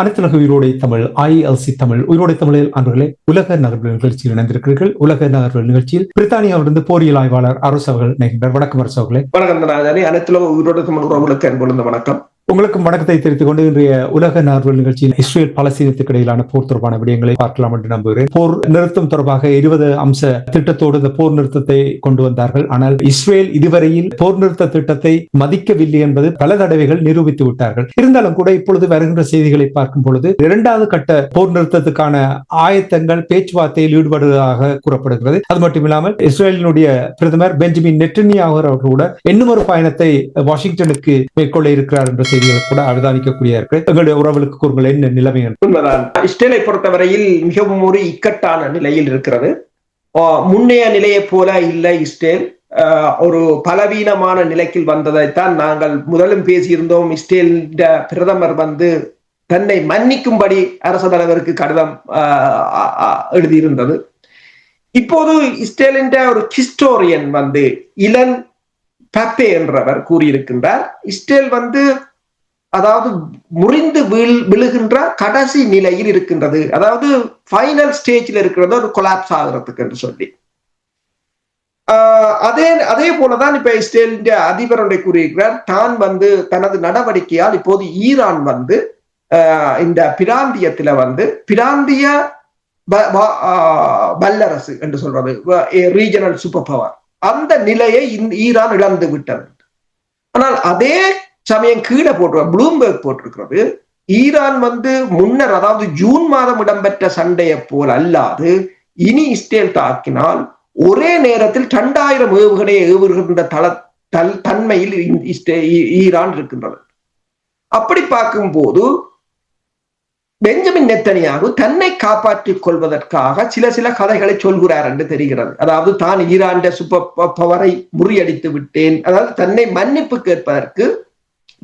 அனைத்துலக உயிரோடை தமிழ் ஐஎல்சி தமிழ் உயிரோடை தமிழில் அன்பர்களே உலக நகர்வு நிகழ்ச்சியில் இணைந்திருக்கிறீர்கள். உலக நகர்வு நிகழ்ச்சியில் பிரித்தானியாவிலிருந்து போரியல் ஆய்வாளர் அரசு அவர்கள் இணைகின்றார் வணக்கம் அரசு அவர்களே. வணக்கம் அனைத்துலக உயிரோடை தமிழ் உறவுகளுக்கு அன்புள்ள வணக்கம். உங்களுக்கும் வணக்கத்தை தெரிவித்துக் கொண்டு இன்றைய உலக நார்வல் நிகழ்ச்சியில் இஸ்ரேல் பலஸ்தீனத்துக்கு இடையிலான போர் தொடர்பான விடயங்களை பார்க்கலாம் என்று நம்புகிறேன். போர் நிறுத்தம் தொடர்பாக இருபது அம்ச திட்டத்தோடு இந்த போர் நிறுத்தத்தை கொண்டு வந்தார்கள். ஆனால் இஸ்ரேல் இதுவரையில் போர் நிறுத்த திட்டத்தை மதிக்கவில்லை என்பது பல தடவைகள் நிரூபித்து விட்டார்கள். இருந்தாலும் கூட இப்பொழுது வருகின்ற செய்திகளை பார்க்கும் பொழுது இரண்டாவது கட்ட போர் நிறுத்தத்துக்கான ஆயத்தங்கள் பேச்சுவார்த்தையில் ஈடுபடுவதாக கூறப்படுகிறது. அது மட்டுமில்லாமல் இஸ்ரேலினுடைய பிரதமர் பெஞ்சமின் நெட்டன்யாகு அவர்கள் கூட இன்னும் ஒரு பயணத்தை வாஷிங்டனுக்கு மேற்கொள்ள இருக்கிறார் என்ற செய்திகளை கூட அவதானிக்கக்கூடிய இருக்கு. எங்களுடைய உறவுகளுக்கு கூறுங்கள் என்ன நிலைமை உண்மைதான். இஸ்ரேலை பொறுத்தவரையில் மிகவும் ஒரு இக்கட்டான நிலையில் இருக்கிறது. முன்னைய நிலையை போல இல்லை இஸ்ரேல். ஒரு பலவீனமான நிலைக்கு வந்ததைத்தான் நாங்கள் முதலும் பேசியிருந்தோம். இஸ்ரேல் பிரதமர் வந்து தன்னை மன்னிக்கும்படி அரசு தலைவருக்கு கடிதம் எழுதியிருந்தது. இப்போது இஸ்ரேலின் ஒரு ஹிஸ்டோரியன் வந்து இளன் பப்பே என்றவர் கூறியிருக்கின்றார். இஸ்ரேல் வந்து அதாவது முறிந்து வீழ் விழுகின்ற கடைசி நிலையில் இருக்கின்றது. அதாவது ஃபைனல் ஸ்டேஜில் இருக்கிறது ஒரு கொலாப்ஸ் ஆகிறதுக்கு என்று சொல்லி. அதே அதே போலதான் இப்ப இஸ்ரேல் அதிபருடைய கூறியிருக்கிறார் தான் வந்து தனது நடவடிக்கையால் இப்போது ஈரான் வந்து இந்த பிராந்தியத்துல வந்து பிராந்திய வல்லரசு என்று சொல்றது ரீஜனல் சூப்பர் பவர் அந்த நிலையை ஈரான் இழந்து விட்டது ஆனால் அதே சமயம் கீழே போட்டு ப்ளூம்பர்க் போட்டிருக்கிறது. ஈரான் வந்து முன்னர் அதாவது ஜூன் மாதம் இடம்பெற்ற சண்டையை போல் அல்லாது இனி இஸ்ரேல் தாக்கினால் ஒரே நேரத்தில் இரண்டாயிரம் ஏவுகணை ஏவுகின்ற தள தல் தன்மையில் ஈரான் இருக்கின்றது. அப்படி பார்க்கும்போது பெஞ்சமின் நெத்தனியாக தன்னை காப்பாற்றிக் கொள்வதற்காக சில சில கதைகளை சொல்கிறார் என்று தெரிகிறது. அதாவது தான் ஈராண்ட சுப்ப பவரை முறியடித்து விட்டேன். அதாவது தன்னை மன்னிப்பு கேட்பதற்கு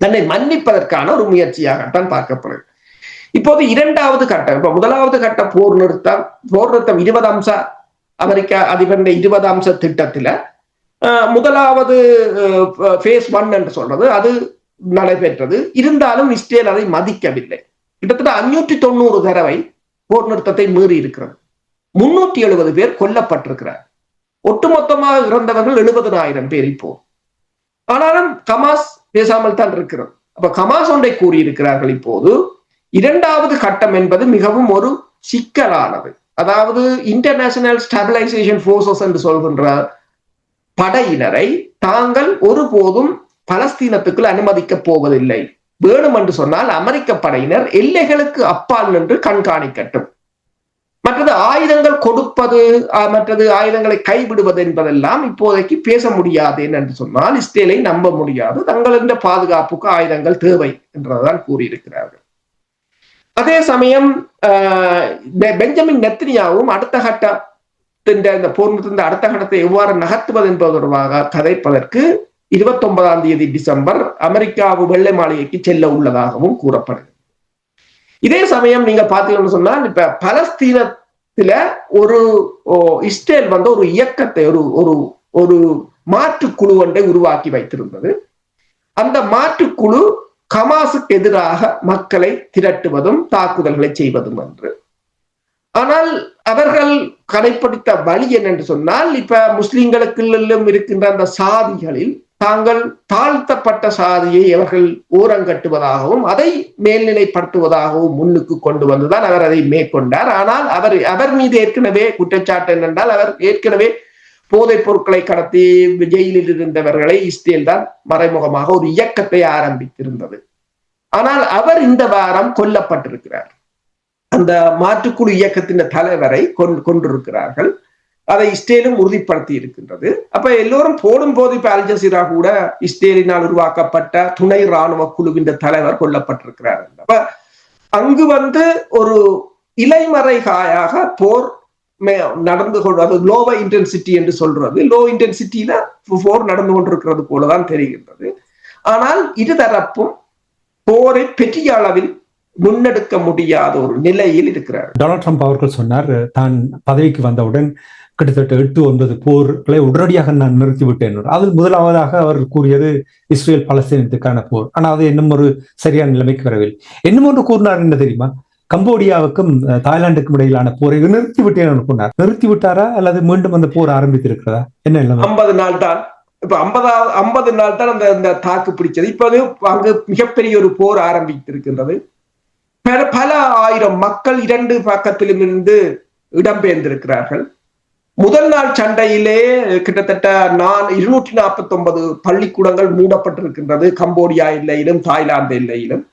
தன்னை மன்னிப்பதற்கான ஒரு முயற்சியாகத்தான் பார்க்கப்படுது. இப்போது இரண்டாவது கட்டம் இப்ப முதலாவது கட்ட போர் நிறுத்தம் போர் நிறுத்தம் இருபது அம்ச அமெரிக்கா அதிபருடைய இருபது அம்ச திட்டத்துல முதலாவது ஃபேஸ் ஒன் என்று சொல்றது அது நடைபெற்றது. இருந்தாலும் இஸ்ரேல் அதை மதிக்கவில்லை. கிட்டத்தட்ட அஞ்சூற்றி தொண்ணூறு தடவை போர் நிறுத்தத்தை மீறி இருக்கிறது. முன்னூற்றி எழுபது பேர் கொல்லப்பட்டிருக்கிறார். ஒட்டுமொத்தமாக இறந்தவர்கள் எழுபதனாயிரம் பேர் இப்போ. ஆனாலும் கமாஸ் பேசாமல் தான் இருக்கிறோம். அப்ப கமாஸ் ஒன்றை கூறியிருக்கிறார்கள் இப்போது இரண்டாவது கட்டம் என்பது மிகவும் ஒரு சிக்கலானது அதாவது இன்டர்நேஷனல் ஸ்டெபிலைசேஷன் போர்சஸ் என்று சொல்கின்ற படையினரை தாங்கள் ஒருபோதும் பலஸ்தீனத்துக்குள் அனுமதிக்கப் போவதில்லை. வேணும் என்று சொன்னால் அமெரிக்க படையினர் எல்லைகளுக்கு அப்பால் நின்று கண்காணிக்கட்டும். மற்றது ஆயுதங்கள் கொடுப்பது மற்றது ஆயுதங்களை கைவிடுவது என்பதெல்லாம் இப்போதைக்கு பேச முடியாது என்று சொன்னால் இஸ்ரேலை நம்ப முடியாது. தங்களின் பாதுகாப்புக்கு ஆயுதங்கள் தேவை என்றுதான் கூறியிருக்கிறார்கள். அதே சமயம் பெஞ்சமின் நெத்னியாவும் அடுத்த கட்டத்தின் இந்த போர்நிறுத்தின் அடுத்த கட்டத்தை எவ்வாறு நகர்த்துவது என்பது தொடர்பாக கதைப்பதற்கு இருபத்தி ஒன்பதாம் தேதி டிசம்பர் அமெரிக்காவு வெள்ளை மாளிகைக்கு செல்ல உள்ளதாகவும் கூறப்படுது இதே சமயம் நீங்க பாத்தீங்கன்னு சொன்னால் இப்ப பலஸ்தீனத்துல ஒரு இஸ்ரேல் வந்து ஒரு இயக்கத்தை ஒரு ஒரு ஒரு மாற்றுக்குழு ஒன்றை உருவாக்கி வைத்திருந்தது. அந்த மாற்றுக்குழு கமாசுக்கு எதிராக மக்களை திரட்டுவதும் தாக்குதல்களை செய்வதும் என்று ஆனால் அவர்கள் கடைப்பிடித்த வழி என்னென்று சொன்னால் இப்ப முஸ்லிம்களுக்குள்ளும் இருக்கின்ற அந்த சாதிகளில் தாங்கள் தாழ்த்தப்பட்ட சாதியை அவர்கள் ஊரங்கட்டுவதாகவும் அதை மேல்நிலைப்படுத்துவதாகவும் முன்னுக்கு கொண்டு வந்துதான் அவர் அதை மேற்கொண்டார். ஆனால் அவர் அவர் மீது ஏற்கனவே குற்றச்சாட்டு என்னென்றால் அவர் ஏற்கனவே போதைப் பொருட்களை கடத்தி ஜெயிலில் இருந்தவர்களை இஸ்ரேல் தான் மறைமுகமாக ஒரு இயக்கத்தை ஆரம்பித்திருந்தது. ஆனால் அவர் இந்த வாரம் கொல்லப்பட்டிருக்கிறார். அந்த மாற்றுக்குழு இயக்கத்தின் தலைவரை கொண்டிருக்கிறார்கள். அதை இஸ்ரேலும் உறுதிப்படுத்தி இருக்கின்றது. அப்ப எல்லோரும் போடும் போது இப்ப அல் ஜசீரா கூட இஸ்ரேலினால் உருவாக்கப்பட்ட துணை ராணுவ குழுவின் தலைவர் கொல்லப்பட்டிருக்கிறார். அப்ப அங்கு வந்து ஒரு இலைமறை காயாக போர் நடந்து கொண்டு லோவ இன்டென்சிட்டி என்று சொல்றது. லோ இன்டென்சிட்டியில போர் நடந்து கொண்டிருக்கிறது போலதான் தெரிகின்றது. ஆனால் இருதரப்பும் போரை பெரிய அளவில் முன்னெடுக்க முடியாத ஒரு நிலையில் இருக்கிறார் டொனால்ட் ட்ரம்ப் அவர்கள் சொன்னார் தான் பதவிக்கு வந்தவுடன் கிட்டத்தட்ட எட்டு ஒன்பது போர்களை உடனடியாக நான் நிறுத்திவிட்டேன் அதில் முதலாவதாக அவர் கூறியது இஸ்ரேல் பலஸ்தீனத்துக்கான போர். ஆனால் அது இன்னும் ஒரு சரியான நிலைமைக்கு வரவில்லை. இன்னும் ஒன்று கூறினார் என்ன தெரியுமா? கம்போடியாவுக்கும் தாய்லாந்துக்கும் இடையிலான போரை நிறுத்தி விட்டேன் சொன்னார் நிறுத்தி விட்டாரா அல்லது மீண்டும் அந்த போர் ஆரம்பித்திருக்கிறதா? என்ன இல்லை ஐம்பது நாள் தான். இப்ப ஐம்பதாவது ஐம்பது நாள் தான் அந்த அந்த தாக்கு பிடிச்சது. இப்போது அங்கு மிகப்பெரிய ஒரு போர் ஆரம்பித்திருக்கின்றது. பல பல ஆயிரம் மக்கள் இரண்டு பக்கத்திலும் இருந்து இடம்பெயர்ந்திருக்கிறார்கள் முதல் நாள் சண்டையிலே கிட்டத்தட்ட நான் இருநூற்றி நாற்பத்தி ஒன்பது பள்ளிக்கூடங்கள் மூடப்பட்டிருக்கின்றது. கம்போடியா எல்லையிலும் தாய்லாந்து எல்லையிலும்.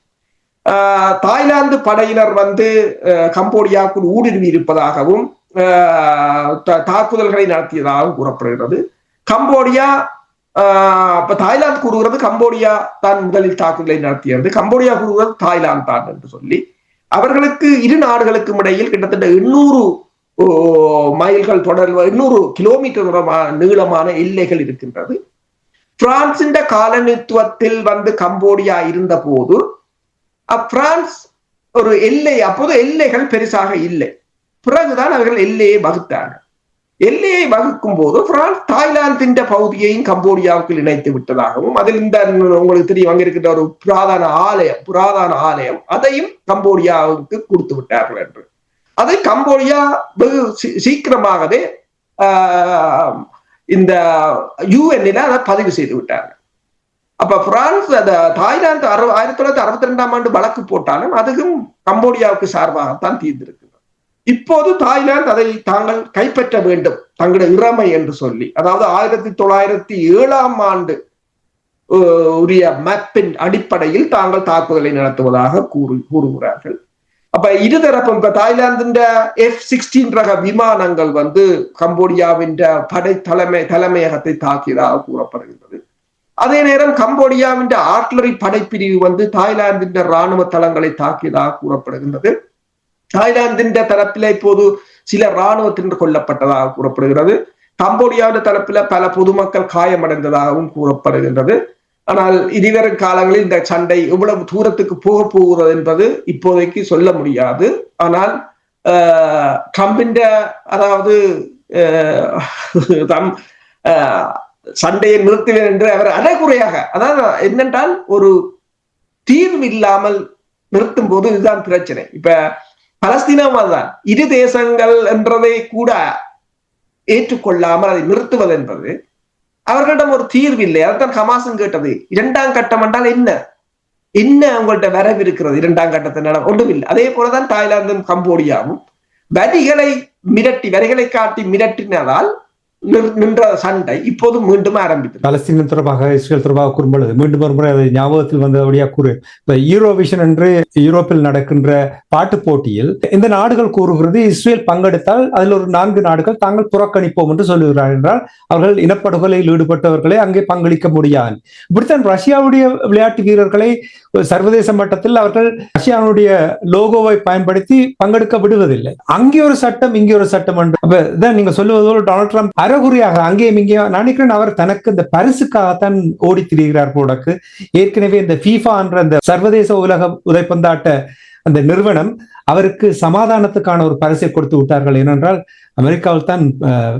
ஆஹ் தாய்லாந்து படையினர் வந்து அஹ், கம்போடியாவுக்குள் ஊடுருவி இருப்பதாகவும் ஆஹ், தா- தாக்குதல்களை நடத்தியதாகவும் கூறப்படுகிறது. கம்போடியா ஆஹ், தாய்லாந்து கூறுகிறது கம்போடியா தான் முதலில் தாக்குதலை நடத்தியது. கம்போடியா கூறுகிறது தாய்லாந்து தான் என்று சொல்லி அவர்களுக்கு இரு நாடுகளுக்கும் இடையில் கிட்டத்தட்ட எண்ணூறு மைல்கள் தொடர் இன்னொரு கிலோமீட்டர் நீளமான எல்லைகள் இருக்கின்றது. பிரான்சின் காலனித்துவத்தில் வந்து கம்போடியா இருந்த போது பிரான்ஸ் ஒரு எல்லை அப்போது எல்லைகள் பெருசாக இல்லை. பிறகுதான் அவர்கள் எல்லையை வகுத்தார்கள். எல்லையை வகுக்கும் போது பிரான்ஸ் தாய்லாந்தின் பகுதியையும் கம்போடியாவுக்கு இணைத்து விட்டதாகவும் அதில் இந்த உங்களுக்கு தெரியும் அங்க இருக்கின்ற ஒரு புராதன ஆலயம் புராதன ஆலயம் அதையும் கம்போடியாவுக்கு கொடுத்து விட்டார்கள் என்று. அதை கம்போடியா வெகு சீக்கிரமாகவே ஆஹ், இந்த யூஎன்ல அதை பதிவு செய்து விட்டாங்க. அப்ப பிரான்ஸ் அந்த தாய்லாந்து அறு ஆயிரத்தி தொள்ளாயிரத்தி அறுபத்தி ரெண்டாம் ஆண்டு வழக்கு போட்டாலும் அதுவும் கம்போடியாவுக்கு சார்பாகத்தான் தீர்ந்திருக்கு இப்போது தாய்லாந்து அதை தாங்கள் கைப்பற்ற வேண்டும் தங்களுடைய இறமை என்று சொல்லி. அதாவது ஆயிரத்தி தொள்ளாயிரத்தி ஏழாம் ஆண்டு உரிய மேப்பின் அடிப்படையில் தாங்கள் தாக்குதலை நடத்துவதாக கூறு கூறுகிறார்கள். அப்ப இருதரப்பும் இப்ப தாய்லாந்தின் எஃப் சிக்ஸ்டீன் ரக விமானங்கள் வந்து கம்போடியாவின் படை தலைமை தலைமையகத்தை தாக்கியதாக கூறப்படுகின்றது. அதே நேரம் கம்போடியாவின் ஆர்ட்லரி படைப்பிரிவு வந்து தாய்லாந்தின் ராணுவ தளங்களை தாக்கியதாக கூறப்படுகின்றது. தாய்லாந்தின் தரப்பில இப்போது சில ராணுவத்தினர் கொல்லப்பட்டதாக கூறப்படுகிறது. கம்போடியாவின் தரப்பில பல பொதுமக்கள் காயமடைந்ததாகவும் கூறப்படுகின்றது. ஆனால் இனிவரும் காலங்களில் இந்த சண்டை எவ்வளவு தூரத்துக்கு போக போகிறது என்பது இப்போதைக்கு சொல்ல முடியாது. ஆனால் ஆஹ், ட்ரம்பின் அதாவது ஆஹ், தம் ஆஹ், சண்டையை நிறுத்துவேன் என்று அவர் அரைகுறையாக அதாவது என்னென்றால் ஒரு தீர்வு இல்லாமல் நிறுத்தும் போது இதுதான் பிரச்சனை. இப்ப பலஸ்தீனம் தான் இரு தேசங்கள் என்றதை கூட ஏற்றுக்கொள்ளாமல் அதை நிறுத்துவது என்பது அவர்களிடம் ஒரு தீர்வு இல்லை. அதைத்தான் ஹமாஸும் கேட்டது இரண்டாம் கட்டம் என்றால் என்ன? என்ன அவங்கள்ட்ட வரவு இருக்கிறது இரண்டாம் கட்டத்தை நட ஒன்றும் இல்லை அதே போலதான் தாய்லாந்தும் கம்போடியாவும். வரிகளை மிரட்டி வரிகளை காட்டி மிரட்டினதால் நின்ற சண்டை இப்போது மீண்டும் ஆரம்பித்தது. பலஸ்தீனம் தொடர்பாக இஸ்ரேல் தொடர்பாக கூறும்பொழுது மீண்டும் ஒரு முறை அதை ஞாபகத்தில் வந்தபடியாக கூறு. இப்ப யூரோவிஷன் என்று யூரோப்பில் நடக்கின்ற பாட்டு போட்டியில் இந்த நாடுகள் கூறுகிறது இஸ்ரேல் பங்கெடுத்தால் அதில் ஒரு நான்கு நாடுகள் தாங்கள் புறக்கணிப்போம் என்று சொல்லுகிறார்கள் என்றால் அவர்கள் இனப்படுகொலையில் ஈடுபட்டவர்களை அங்கே பங்களிக்க முடியாது. இப்படித்தான் ரஷ்யாவுடைய விளையாட்டு வீரர்களை சர்வதேச மட்டத்தில் அவர்கள் ரஷ்யாவுடைய லோகோவை பயன்படுத்தி பங்கெடுக்க விடுவதில்லை. அங்கே ஒரு சட்டம் இங்கே ஒரு சட்டம் என்று. நீங்க சொல்லுவது போல டொனால்ட் ட்ரம்ப் அறகுறையாக அங்கேயும் இங்கேயும் நினைக்கிறேன் அவர் தனக்கு இந்த பரிசுக்காகத்தான் ஓடி திரிகிறார் போடக்கு ஏற்கனவே இந்த ஃபீஃபா என்ற அந்த சர்வதேச உலக உதைப்பந்தாட்ட அந்த நிறுவனம் அவருக்கு சமாதானத்துக்கான ஒரு பரிசை கொடுத்து விட்டார்கள். ஏனென்றால் அமெரிக்காவில் தான்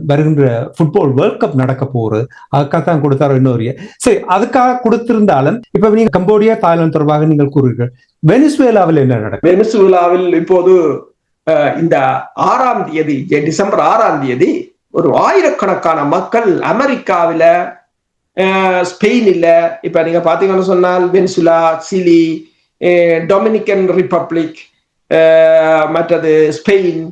வருகின்ற ஃபுட்பால் வேர்ல்ட் கப் நடக்க போகிறது அதுக்காக தான் கொடுத்தாரோ இன்னொரு சரி அதுக்காக கொடுத்திருந்தாலும் இப்ப நீங்க கம்போடியா தாய்லாந்து தொடர்பாக நீங்கள் கூறுவீர்கள் வெனிசுவேலாவில் என்ன நடக்கும் வெனிசுவேலாவில் இப்போது இந்த ஆறாம் தேதி டிசம்பர் ஆறாம் தேதி ஒரு ஆயிரக்கணக்கான மக்கள் அமெரிக்காவில அஹ், ஸ்பெயினில் இப்ப நீங்க பாத்தீங்கன்னு சொன்னால் வெனிசுலா சிலி டொமினிக்கன் ரிப்பப்ளிக் மற்றது ஸ்பெயின்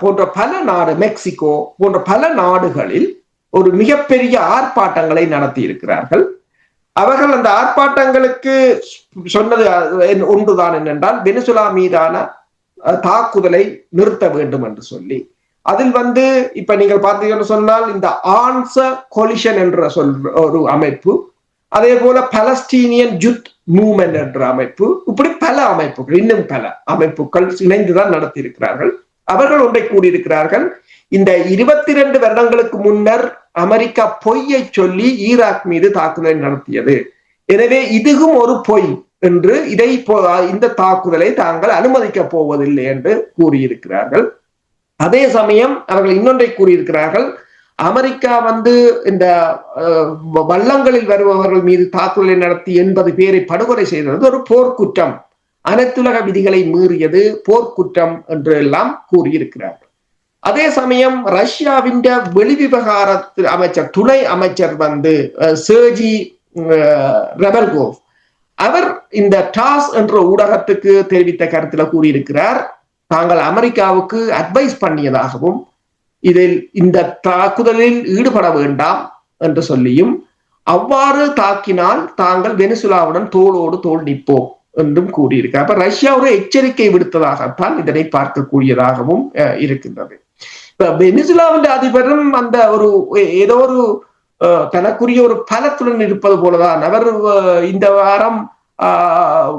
போன்ற பல நாடு மெக்சிகோ போன்ற பல நாடுகளில் ஒரு மிகப்பெரிய ஆர்ப்பாட்டங்களை நடத்தி இருக்கிறார்கள். அவர்கள் அந்த ஆர்ப்பாட்டங்களுக்கு சொன்னது ஒன்றுதான் என்னென்றால் வெனிசுலா மீதான தாக்குதலை நிறுத்த வேண்டும் என்று சொல்லி அதில் வந்து இப்ப நீங்கள் பார்த்தீங்கன்னு சொன்னால் இந்த ஆன்சர் கொலிஷன் என்ற சொல் ஒரு அமைப்பு. அதே போல பலஸ்டீனியன் ஜுத் மூமெண்ட் என்ற அமைப்பு. இப்படி பல அமைப்புகள் இன்னும் பல அமைப்புகள் இணைந்துதான் நடத்தி இருக்கிறார்கள் அவர்கள் ஒன்றை கூடியிருக்கிறார்கள் இந்த இருபத்தி ரெண்டு வருடங்களுக்கு முன்னர் அமெரிக்கா பொய்யை சொல்லி ஈராக் மீது தாக்குதலை நடத்தியது. எனவே இதுவும் ஒரு பொய் என்று இதை இந்த தாக்குதலை தாங்கள் அனுமதிக்க போவதில்லை என்று கூறியிருக்கிறார்கள். அதே சமயம் அவர்கள் இன்னொன்றை கூறியிருக்கிறார்கள் அமெரிக்கா வந்து இந்த வள்ளங்களில் வருபவர்கள் மீது தாக்குதலை நடத்தி எண்பது பேரை படுகொலை செய்தது ஒரு போர்க்குற்றம். அனைத்துலக விதிகளை மீறியது போர்க்குற்றம் என்று எல்லாம் கூறியிருக்கிறார்கள். அதே சமயம் ரஷ்யாவின் வெளிவிவகார அமைச்சர் துணை அமைச்சர் வந்து அஹ், சேர்ஜி ரெபல்கோவ் அவர் இந்த டாஸ் என்ற ஊடகத்துக்கு தெரிவித்த கருத்துல கூறியிருக்கிறார் தாங்கள் அமெரிக்காவுக்கு அட்வைஸ் பண்ணியதாகவும் இதில் இந்த தாக்குதலில் ஈடுபட வேண்டாம் என்று சொல்லியும் அவ்வாறு தாக்கினால் தாங்கள் வெனிசுலாவுடன் தோளோடு தோல் நிற்போம் என்றும் கூறியிருக்கார். அப்ப ரஷ்யா ஒரு எச்சரிக்கை விடுத்ததாகத்தான் இதனை பார்க்கக்கூடியதாகவும் அஹ், இருக்கின்றது. இப்ப வெனிசுலாவின் அதிபரும் அந்த ஒரு ஏதோ ஒரு அஹ், தனக்குரிய ஒரு பலத்துடன் இருப்பது போலதான். அவர் இந்த வாரம்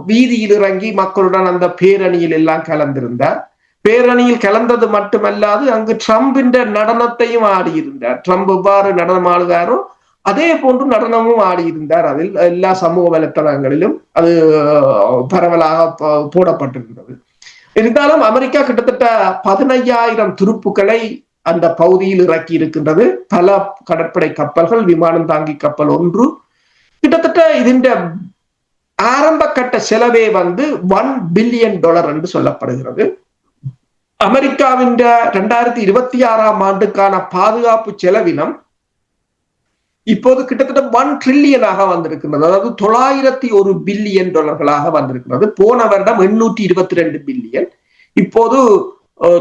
வீதியில் இறங்கி மக்களுடன் அந்த பேரணியில் எல்லாம் கலந்திருந்தார். பேரணியில் கலந்தது மட்டுமல்லாது அங்கு ட்ரம்பின் நடனத்தையும் ஆடியிருந்தார். ட்ரம்ப் எவ்வாறு நடனம் ஆடுகிறாரோ அதே போன்று நடனமும் ஆடியிருந்தார். அதில் எல்லா சமூக வலைத்தளங்களிலும் அது பரவலாக போடப்பட்டிருந்தது. இருந்தாலும் அமெரிக்கா கிட்டத்தட்ட பதினையாயிரம் துருப்புக்களை அந்த பகுதியில் இறக்கி இருக்கின்றது. பல கடற்படை கப்பல்கள் விமானம் தாங்கி கப்பல் ஒன்று. கிட்டத்தட்ட இதன் ஆரம்ப கட்ட செலவே வந்து ஒன் பில்லியன் டாலர் என்று சொல்லப்படுகிறது. அமெரிக்காவின் ரெண்டாயிரத்தி இருபத்தி ஆறாம் ஆண்டுக்கான பாதுகாப்பு செலவினம் இப்போது கிட்டத்தட்ட ஒன் ட்ரில்லியனாக வந்திருக்கிறது அதாவது தொள்ளாயிரத்தி ஒரு பில்லியன் டாலர்களாக வந்திருக்கிறது போன வருடம் எண்ணூற்றி இருபத்தி ரெண்டு பில்லியன் இப்போது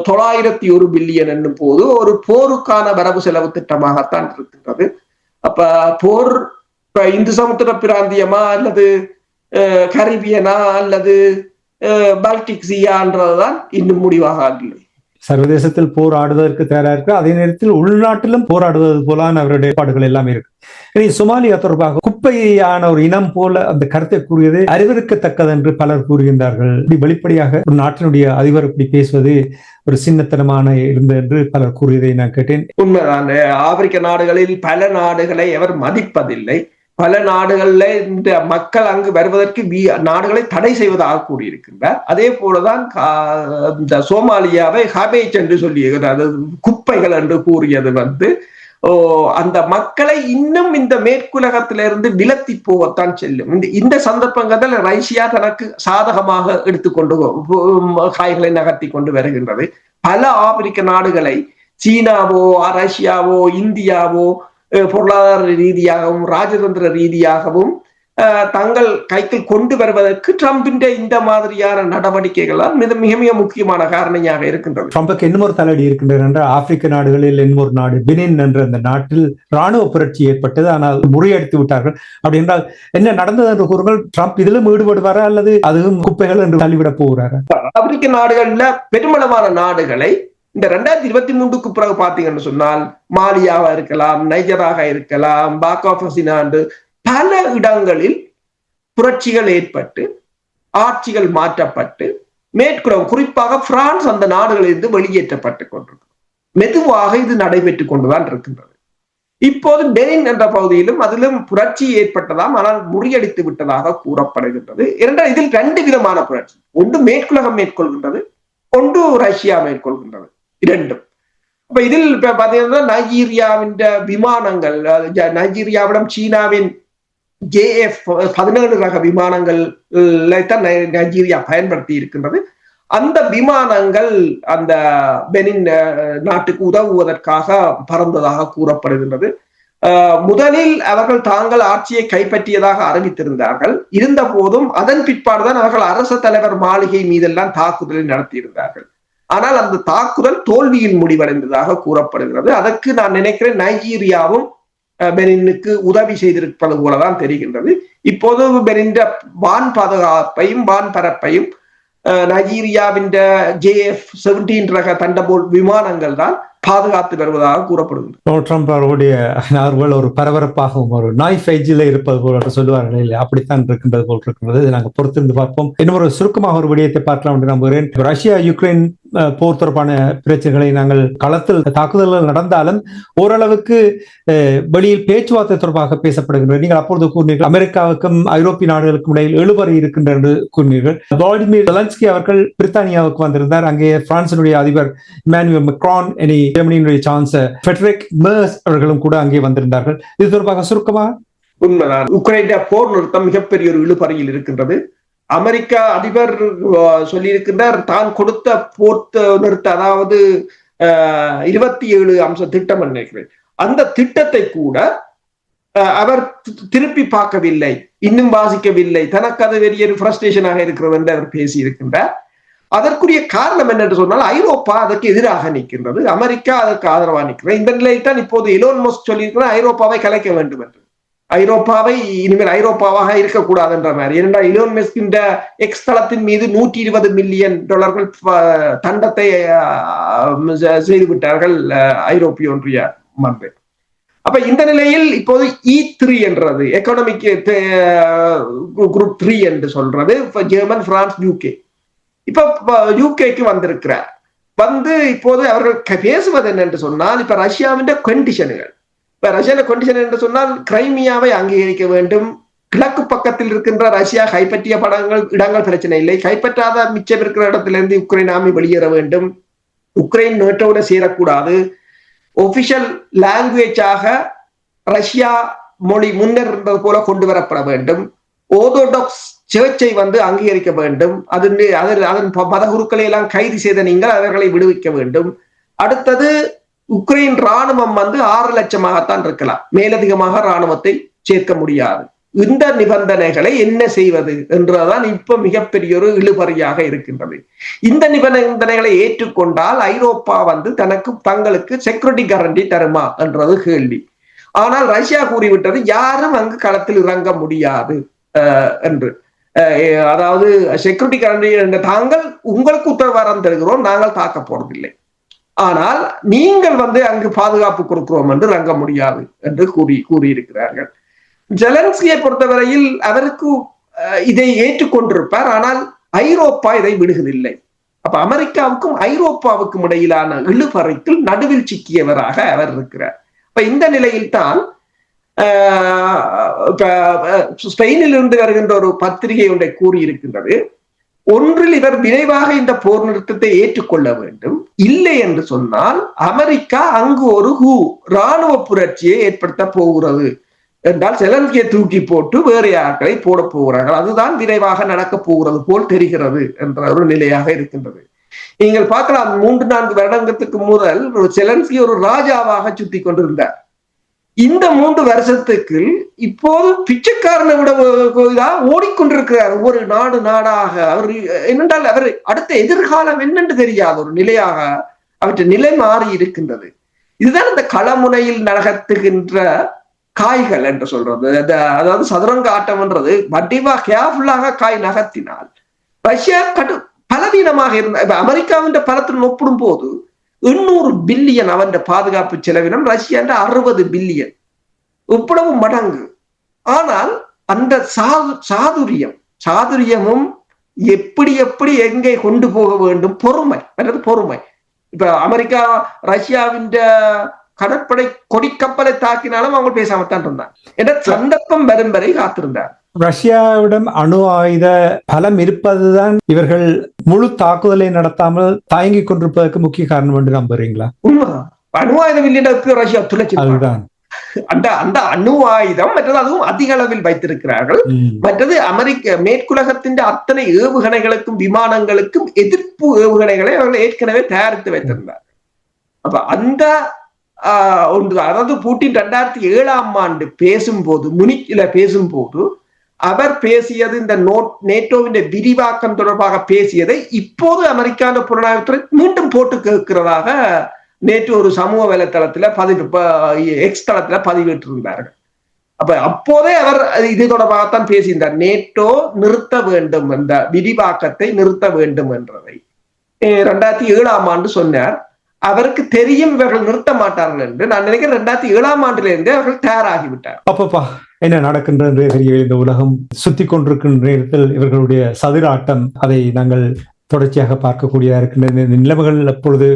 தொள்ளாயிரத்தி ஒரு பில்லியன் என்னும் போது ஒரு போருக்கான வரவு செலவு திட்டமாகத்தான் இருக்கின்றது. அப்ப போர் இப்ப இந்து சமுத்திர பிராந்தியமா அல்லது கரிபியனா அல்லது பால்டிக் சியான்றதுதான் இன்னும் முடிவாகவில்லை சர்வதேசத்தில் போராடுவதற்கு தயாரா இருக்கு அதே நேரத்தில் உள்நாட்டிலும் போராடுவது போலான அவருடைய ஏற்பாடுகள் எல்லாம் இருக்கு. இனி சொமாலியா தொடர்பாக குப்பையான ஒரு இனம் போல அந்த கருத்தை கூறியது அறிவிருக்கத்தக்கது என்று பலர் கூறுகின்றார்கள். இப்படி வெளிப்படையாக ஒரு நாட்டினுடைய அதிபர் இப்படி பேசுவது ஒரு சின்னத்தனமான இருந்தது என்று பலர் கூறியதை நான் கேட்டேன். உண்மைதான் ஆப்பிரிக்க நாடுகளில் பல நாடுகளை அவர் மதிப்பதில்லை. பல நாடுகள்ல இந்த மக்கள் அங்கு வருவதற்கு வி- நாடுகளை தடை செய்வதாக கூறியிருக்கின்றார். அதே போலதான் இந்த சோமாலியாவை ஹபேஜ் என்று சொல்லியிருக்கிறார். குப்பைகள் என்று கூறியது வந்து ஓ அந்த மக்களை இன்னும் இந்த மேற்குலகத்திலிருந்து விலத்தி போகத்தான் செல்லும். இந்த இந்த சந்தர்ப்பங்கள் ரஷ்யா தனக்கு சாதகமாக எடுத்துக்கொண்டு காய்களை நகர்த்தி கொண்டு வருகின்றது. பல ஆப்பிரிக்க நாடுகளை சீனாவோ ரஷ்யாவோ இந்தியாவோ பொருளாதார ரீதியாகவும் ராஜதந்திர ரீதியாகவும் தங்கள் கைக்கு கொண்டு வருவதற்கு ட்ரம்பின் இந்த மாதிரியான நடவடிக்கைகளால் மிக மிக மிக முக்கியமான காரணியாக இருக்கின்றது. ட்ரம்புக்கு இன்னும் ஒரு தலையடி இருக்கின்றது என்றால் ஆப்பிரிக்க நாடுகளில் இன்னும் ஒரு நாடு? பெனின் என்ற அந்த நாட்டில் ராணுவ புரட்சி ஏற்பட்டது. ஆனால் முறியடித்து விட்டார்கள். அப்படி என்றால் என்ன நடந்தது என்று கூறுங்கள். ட்ரம்ப் இதிலும் ஈடுபடுவாரா அல்லது அதுவும் குப்பைகள் என்று தள்ளிவிடப் போகிறாரா? ஆப்பிரிக்க நாடுகள்ல பெருமளவான நாடுகளை இந்த ரெண்டாயிரத்தி இருபத்தி மூன்றுக்கு பிறகு பாத்தீங்கன்னு சொன்னால் மாலியாவா இருக்கலாம் நைஜராக இருக்கலாம் பாக்காஃபசினாண்டு பல இடங்களில் புரட்சிகள் ஏற்பட்டு ஆட்சிகள் மாற்றப்பட்டு மேற்குறம் குறிப்பாக பிரான்ஸ் அந்த நாடுகளிலிருந்து வெளியேற்றப்பட்டு கொண்டிருக்கு மெதுவாக இது நடைபெற்றுக் கொண்டுதான் இருக்கின்றது. இப்போது பெனின் என்ற பகுதியிலும் அதிலும் புரட்சி ஏற்பட்டதாம் ஆனால் முறியடித்து விட்டதாக கூறப்படுகின்றது. இரண்டால் இதில் ரெண்டு விதமான புரட்சி. ஒன்று மேற்குலகம் மேற்கொள்கின்றது ஒன்று ரஷ்யா மேற்கொள்கின்றது. இரண்டும். அப்ப இதில் இப்ப பாத்தீங்கன்னா நைஜீரியாவின் விமானங்கள் நைஜீரியாவிடம் சீனாவின் ஜேஎஃப் பதினேழு ரக விமானங்கள் தான் நைஜீரியா பயன்படுத்தி இருக்கின்றது. அந்த விமானங்கள் அந்த பெனின் நாட்டுக்கு உதவுவதற்காக பறந்ததாக கூறப்படுகின்றது. முதலில் அவர்கள் தாங்கள் ஆட்சியை கைப்பற்றியதாக அறிவித்திருந்தார்கள். இருந்த போதும் அதன் பிற்பாடுதான் அவர்கள் அரச தலைவர் மாளிகை மீதெல்லாம் தாக்குதலை நடத்தியிருந்தார்கள். ஆனால் அந்த தாக்குதல் தோல்வியில் முடிவடைந்ததாக கூறப்படுகிறது. அதற்கு நான் நினைக்கிறேன் நைஜீரியாவும் பெனினுக்கு உதவி செய்திருப்பது போலதான் தெரிகின்றது. இப்போது பெனின் வான் பாதுகாப்பையும் வான் பரப்பையும் நைஜீரியாவின் ஜேஎஃப் செவன்டீன் ரக தண்டபோல் விமானங்கள் தான் பாதுகாத்து வருவதாக கூறப்படுகிறது டொனால்ட் ட்ரம்ப் அவருடைய நார்வல் ஒரு பரபரப்பாகவும் ஒரு நாய் ஃபைஜில இருப்பது போல சொல்லுவார்கள் இல்லை அப்படித்தான் இருக்கின்றது போல் இருக்கின்றது நாங்கள் பொறுத்திருந்து பார்ப்போம். இன்னும் ஒரு சுருக்கமாக ஒரு விடயத்தை பார்க்கலாம் என்று நம்புகிறேன். ரஷ்யா யுக்ரைன் போர் தொடர்பான பிரச்சனைகளை நாங்கள் களத்தில் தாக்குதல்கள் நடந்தாலும் ஓரளவுக்கு வெளியில் பேச்சுவார்த்தை தொடர்பாக பேசப்படுகின்றது நீங்கள் அப்பொழுது கூறினீர்கள் அமெரிக்காவுக்கும் ஐரோப்பிய நாடுகளுக்கும் இடையில் எழுபறை இருக்கின்ற என்று கூறினீர்கள். விளாடிமிர் ஜெலன்ஸ்கி அவர்கள் பிரித்தானியாவுக்கு வந்திருந்தார். அங்கே பிரான்சினுடைய அதிபர் இமானுவல் மெக்ரான் இனி ஜெர்மனியினுடைய சான்சலர் ஃபெட்ரிக் மேர்ஸ் அவர்களும் கூட அங்கே வந்திருந்தார்கள். இது தொடர்பாக சுருக்கமாக உண்மைதான். உக்ரைன் போர் நிறுத்தம் மிகப்பெரிய ஒரு இழுபறையில் இருக்கின்றது. அமெரிக்கா அதிபர் சொல்லியிருக்கின்றார் தான் கொடுத்த போர்த்த நிறுத்த அதாவது இருபத்தி ஏழு அம்ச திட்டம் நினைக்கிறேன். அந்த திட்டத்தை கூட அவர் திருப்பி பார்க்கவில்லை இன்னும் வாசிக்கவில்லை. தனக்கு அது பெரிய ஃப்ரஸ்ட்ரேஷனாக இருக்கிறது என்று அவர் பேசி இருக்கின்றார் அதற்குரிய காரணம் என்னென்று சொன்னால் ஐரோப்பா அதற்கு எதிராக நிற்கின்றது. அமெரிக்கா அதற்கு ஆதரவாக நிற்கிறது. இந்த நிலையில் தான் இப்போது எலோன் மோஸ்ட் சொல்லியிருக்கிறார் ஐரோப்பாவை கலைக்க வேண்டும் என்று. ஐரோப்பாவை இனிமேல் ஐரோப்பாவாக இருக்கக்கூடாதுன்ற மாதிரி. ஏனென்றால் இலோன் மெஸ்கின்ற எக்ஸ் தளத்தின் மீது நூற்றி இருபது மில்லியன் டாலர்கள் தண்டத்தை செய்துவிட்டார்கள் செய்து விட்டார்கள் ஐரோப்பிய ஒன்றிய மன்றம் அப்ப இந்த நிலையில் இப்போது e இ த்ரீ என்றது எக்கனாமிக் குரூப் த்ரீ என்று சொல்றது ஜெர்மன் பிரான்ஸ் யூகே இப்ப யூகேக்கு வந்திருக்கிறார். வந்து இப்போது அவர்கள் பேசுவது என்னென்று சொன்னால் இப்ப ரஷ்யாவின் கண்டிஷனுகள் இப்ப ரஷ்யாவின் கொண்டிஷன் என்று சொன்னால் கிரைமியாவை அங்கீகரிக்க வேண்டும். கிழக்கு பக்கத்தில் இருக்கின்ற ரஷ்யா கைப்பற்றிய படங்கள் இடங்கள் பிரச்சனை இல்லை. கைப்பற்றாத மிச்சம் இருக்கிற இடத்திலிருந்து உக்ரைன் ஆமி வெளியேற வேண்டும். உக்ரைன் நேட்டோட சேரக்கூடாது. ஒபிஷியல் லாங்குவேஜாக ரஷ்யா மொழி முன்னர் இருந்தது போல கொண்டு வரப்பட வேண்டும் ஓர்த்தோடாக்ஸ் சேர்ச்சை வந்து அங்கீகரிக்க வேண்டும். அதன் அதன் அதன் ப- மதகுருக்களை எல்லாம் கைது செய்த நீங்கள் அவர்களை விடுவிக்க வேண்டும். அடுத்தது உக்ரைன் ராணுவம் வந்து ஆறு லட்சமாகத்தான் இருக்கலாம். மேலதிகமாக ராணுவத்தை சேர்க்க முடியாது. இந்த நிபந்தனைகளை என்ன செய்வது என்றுதான் இப்ப மிகப்பெரிய ஒரு இழுபறியாக இருக்கின்றது. இந்த நிபந்தனைகளை ஏற்றுக்கொண்டால் ஐரோப்பா வந்து தனக்கு தங்களுக்கு செக்யூரிட்டி கேரண்டி தருமா என்றது கேள்வி. ஆனால் ரஷ்யா கூறிவிட்டது யாரும் அங்கு களத்தில் இறங்க முடியாது அஹ், என்று. அஹ், அதாவது செக்யூரிட்டி கேரண்டி தாங்கள் உங்களுக்கு உத்தரவாதம் தருகிறோம் நாங்கள் தாக்க போறதில்லை ஆனால் நீங்கள் வந்து அங்கு பாதுகாப்பு கொடுக்கிறோம் என்று நங்க முடியாது என்று கூறி கூறியிருக்கிறார்கள். ஜெலன்ஸ்கியை பொறுத்தவரையில் அவருக்கு இதை ஏற்றுக்கொண்டிருப்பார். ஆனால் ஐரோப்பா இதை விடுவதில்லை. அப்ப அமெரிக்காவுக்கும் ஐரோப்பாவுக்கும் இடையிலான இழுபறைக்குள் நடுவில் சிக்கியவராக அவர் இருக்கிறார். இப்ப இந்த நிலையில் தான் ஸ்பெயினில் இருந்து வருகின்ற ஒரு பத்திரிகை ஒன்றை கூறியிருக்கின்றது. ஒன்றில் இவர் விரைவாக இந்த போர் நிறுத்தத்தை ஏற்றுக்கொள்ள வேண்டும். இல்லை என்று சொன்னால் அமெரிக்கா அங்கு ஒரு ஹூ ராணுவ புரட்சியை ஏற்படுத்த போகிறது என்றால் செலன்ஸ்கியை தூக்கி போட்டு வேறு யார்களை போட போகிறார்கள். அதுதான் விரைவாக நடக்க போகிறது போல் தெரிகிறது என்ற ஒரு நிலையாக இருக்கின்றது. நீங்கள் பார்க்கலாம் மூன்று நான்கு வருடங்களுக்கு முதல் ஒரு செலன்ஸ்கி ஒரு ராஜாவாக சுத்தி கொண்டிருந்தார். இந்த மூன்று வருஷத்துக்கு இப்போது பிச்சைக்காரனை விட ஓடிக்கொண்டிருக்கிறார். ஒவ்வொரு நாடு நாடாக. அவர் என்னென்றால் அவர் அடுத்த எதிர்காலம் என்னென்று தெரியாத. ஒரு நிலையாக அவற்றை நிலை மாறி இருக்கின்றது. இதுதான் இந்த களமுனையில் நகர்த்துகின்ற காய்கள் என்று சொல்றது. அந்த- அதாவது சதுரங்க ஆட்டம்ன்றது வடிவா கேர்ஃபுல்லாக காய் நகர்த்தினால். ரஷ்யா கடு பலவீனமாக இருந்த இப்ப அமெரிக்காவின் பலத்துடன் ஒப்பிடும் போது எண்ணூறு பில்லியன் அவன் பாதுகாப்பு செலவினம் ரஷ்யா அறுபது பில்லியன். இவ்வளவு மடங்கு. ஆனால் அந்த சாது சாதுரியம் சாதுரியமும் எப்படி எப்படி எங்கே கொண்டு போக வேண்டும்? பொறுமை. அல்லது பொறுமை. இப்ப அமெரிக்கா ரஷ்யாவின் கடற்படை கொடிக்கப்பலை தாக்கினாலும் அவங்க பேசாமத்தான் இருந்தாங்க. என்ற சந்தர்ப்பம் வரும் வரை காத்திருந்தார். ரஷ்யாவிடம் அணு ஆயுத பலம் இருப்பதுதான் இவர்கள் முழு தாக்குதலை நடத்தாமல் தயங்கிக் கொண்டிருப்பதற்கு முக்கிய காரணம் என்று நம்புறீங்களா? உண்மைதான். அணு ஆயுதம் இல்லைன்றதுக்கு ரஷ்யா துளைச்சி அதுதான். அந்த அந்த அணு ஆயுதம் மற்றது அதுவும் அதிக அளவில் வைத்திருக்கிறார்கள். மற்றது அமெரிக்க மேற்குலகத்தின் அத்தனை ஏவுகணைகளுக்கும் விமானங்களுக்கும் எதிர்ப்பு ஏவுகணைகளை அவர்கள் ஏற்கனவே தயாரித்து வைத்திருந்தார். அப்ப அந்த ஒன்று அதாவது பூட்டின் ரெண்டாயிரத்தி ஏழாம் ஆண்டு பேசும்போது முனிக்கில பேசும்போது அவர் பேசியது இந்த நோட் நேட்டோவின் விரிவாக்கம் தொடர்பாக பேசியதை இப்போது அமெரிக்கான புலனாய்வுத்துறை மீண்டும் போட்டு கேட்கிறதாக நேற்று ஒரு சமூக வலைத்தளத்துல பதிவு எக்ஸ் தளத்துல பதிவிட்டிருந்தார்கள். அப்ப அப்போதே அவர் இது தொடர்பாகத்தான் பேசியிருந்தார். நேட்டோ நிறுத்த வேண்டும் என்ற விரிவாக்கத்தை நிறுத்த வேண்டும் என்றதை. ரெண்டாயிரத்தி ஏழாம் ஆண்டு சொன்னார். அவருக்கு தெரியும் இவர்கள் நிறுத்த மாட்டார்கள் என்று நான் நினைக்கிறேன் ரெண்டாயிரத்தி ஏழாம் ஆண்டிலிருந்தே அவர்கள் தயாராகிவிட்டார் அப்பப்பா என்ன நடக்கின்றது தெரியவில்லை இந்த உலகம். சுத்தி கொண்டிருக்கின்ற நேரத்தில் இவர்களுடைய சதுர ஆட்டம் அதை நாங்கள் தொடர்ச்சியாக பார்க்கக்கூடியதாக இருக்கின்றது. இந்த நிலைமைகள் எப்பொழுது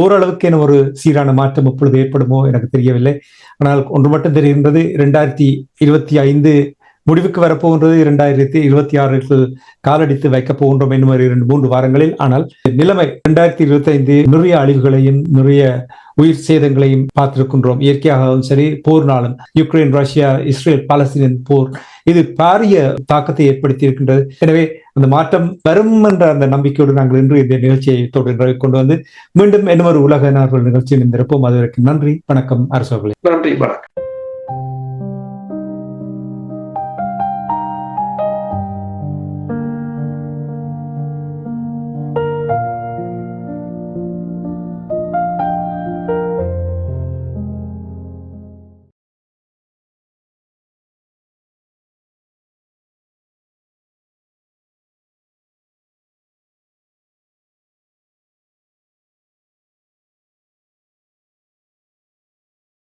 ஓரளவுக்கு என ஒரு சீரான மாற்றம் எப்பொழுது ஏற்படுமோ எனக்கு தெரியவில்லை. ஆனால் ஒன்று மட்டும் தெரிகின்றது இரண்டாயிரத்தி இருபத்தி ஐந்து முடிவுக்கு வரப்போகின்றது இரண்டாயிரத்தி இருபத்தி ஆறுக்கு காலடித்து வைக்கப் போகின்றோம் என்னும் இரண்டு மூன்று வாரங்களில். ஆனால் நிலைமை இரண்டாயிரத்தி இருபத்தி ஐந்து நிறைய அழிவுகளையும் நிறைய உயிர் சேதங்களையும் பார்த்திருக்கின்றோம். இயற்கையாகவும் சரி போர்னாலும் யுக்ரைன் ரஷ்யா இஸ்ரேல் பாலஸ்தீன் போர் இது பாரிய தாக்கத்தை ஏற்படுத்தி இருக்கின்றது எனவே அந்த மாற்றம் வரும் என்ற அந்த நம்பிக்கையோடு நாங்கள் இன்று இந்த நிகழ்ச்சியை தொடர்ந்து கொண்டு வந்து மீண்டும் இன்னொரு உலக நார்கள் நிகழ்ச்சியில் இருந்திருப்போம் அதுவரைக்கும் நன்றி வணக்கம் அரசர்களே நன்றி வணக்கம்.